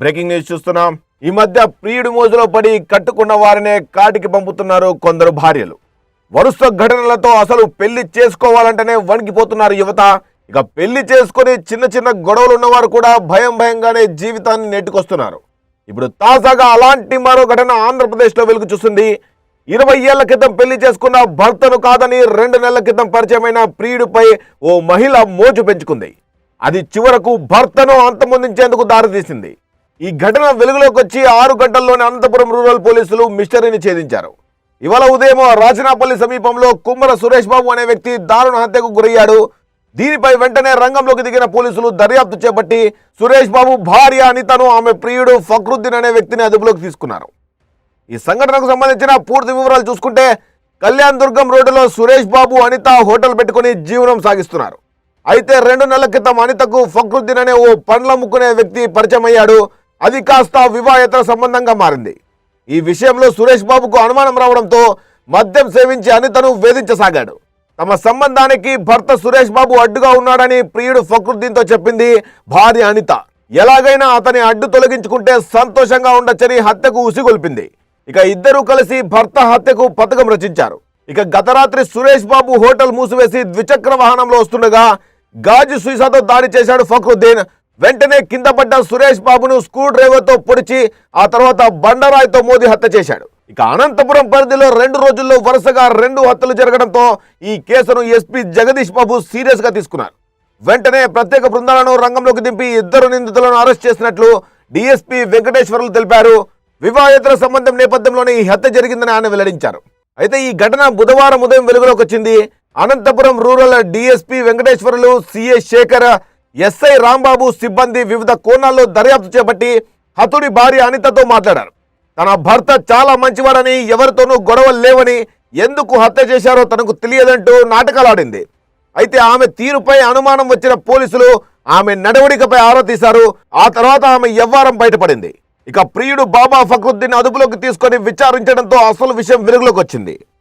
Breaking news చూస్తున్నాం. ఈ మధ్య ప్రియుడి మోజులో పడి కట్టుకున్న వారినే కాటికి పంపుతున్నారు కొందరు భార్యలు. వరుస ఘటనలతో అసలు పెళ్ళి చేసుకోవాలంటేనే వణికిపోతున్నారు యువత. ఇక పెళ్ళి చేసుకుని చిన్న చిన్న గొడవలు ఉన్నవారు కూడా భయం భయంగానే జీవితాన్ని నెట్టుకొస్తున్నారు. ఇప్పుడు తాజాగా అలాంటి మరో ఘటన ఆంధ్రప్రదేశ్లో వెలుగు చూస్తుంది. ఇరవై ఏళ్ళ క్రితం పెళ్ళి చేసుకున్న భర్తను కాదని రెండు నెలల క్రితం పరిచయమైన ప్రియుడిపై ఓ మహిళ మోజు పెంచుకుంది. అది చివరకు భర్తను అంతమొందించేందుకు దారితీసింది. ఈ ఘటన వెలుగులోకి వచ్చి ఆరు గంటల్లోనే అనంతపురం రూరల్ పోలీసులు మిస్టరీని ఛేదించారు. ఇవాళ ఉదయం రాజనాపల్లి సమీపంలో కుమ్మర సురేష్ బాబు అనే వ్యక్తి దారుణ హత్యకు గురయ్యాడు. దీనిపై వెంటనే రంగంలోకి దిగిన పోలీసులు దర్యాప్తు చేపట్టి సురేష్ బాబు భార్య అనితను ఆమె ప్రియుడు ఫక్రుద్దీన్ అనే వ్యక్తిని అదుపులోకి తీసుకున్నారు. ఈ సంఘటనకు సంబంధించిన పూర్తి వివరాలు చూసుకుంటే కళ్యాణ్ దుర్గం రోడ్డులో సురేష్ బాబు అనిత హోటల్ పెట్టుకుని జీవనం సాగిస్తున్నారు. అయితే రెండు నెలల క్రితం అనితకు ఫక్రుద్దీన్ అనే ఓ పండ్ల ముక్కునే వ్యక్తి పరిచయం అయ్యాడు అది కాస్త వివాహేతర సంబంధంగా మారింది. ఈ విషయంలో సురేష్ బాబుకు అనుమానం రావడంతో మద్యం సేవించి అనితను వేధించసాగాడు. తమ సంబంధానికి భర్త సురేష్ బాబు అడ్డుగా ఉన్నాడని ప్రియుడు ఫక్రుద్దీన్తో చెప్పింది భార్య అనిత. ఎలాగైనా అతని అడ్డు తొలగించుకుంటే సంతోషంగా ఉండొచ్చని హత్యకు ఉసిగొల్పింది. ఇక ఇద్దరూ కలిసి భర్త హత్యకు పథకం రచించారు. ఇక గత రాత్రి సురేష్ బాబు హోటల్ మూసివేసి ద్విచక్ర వాహనంలో వస్తుండగా గాజు సీసాతో దాడి చేశాడు ఫక్రుద్దీన్. వెంటనే కింద పడ్డ సురేష్ బాబును స్క్రూ డ్రైవర్తో పొడిచి ఆ తర్వాత బండరాయితో మోదీ హత్య చేశాడు. ఇక అనంతపురం పరిధిలో రెండు రోజుల్లో వరుసగా రెండు హత్యలు జరగడంతో ఈ కేసును ఎస్పీ జగదీష్ బాబు సీరియస్గా తీసుకున్నారు. వెంటనే ప్రత్యేక బృందాలను రంగంలోకి దింపి ఇద్దరు నిందితులను అరెస్ట్ చేసినట్లు డిఎస్పీ వెంకటేశ్వర్లు తెలిపారు. వివాహేతర సంబంధం నేపథ్యంలోనే ఈ హత్య జరిగిందని ఆయన వెల్లడించారు. అయితే ఈ ఘటన బుధవారం ఉదయం వెలుగులోకి వచ్చింది. Anantapur rural DSP Venkateswarlu CI Sekhar SI Rambabu సిబ్బంది వివిధ కోణాల్లో దర్యాప్తు చేపట్టి హతుడి భార్య అనితతో మాట్లాడారు. తన భర్త చాలా మంచివాడని ఎవరితోనూ గొడవలు లేవని ఎందుకు హత్య చేశారో తనకు తెలియదంటూ నాటకాలాడింది అయితే ఆమె తీరుపై అనుమానం వచ్చిన పోలీసులు ఆమె నడవడికపై ఆరా తీశారు. ఆ తర్వాత ఆమె ఎవ్వారం బయటపడింది. ఇక ప్రియుడు బాబా ఫక్రుద్దీన్ అదుపులోకి తీసుకొని విచారించడంతో అసలు విషయం వెలుగులోకి వచ్చింది.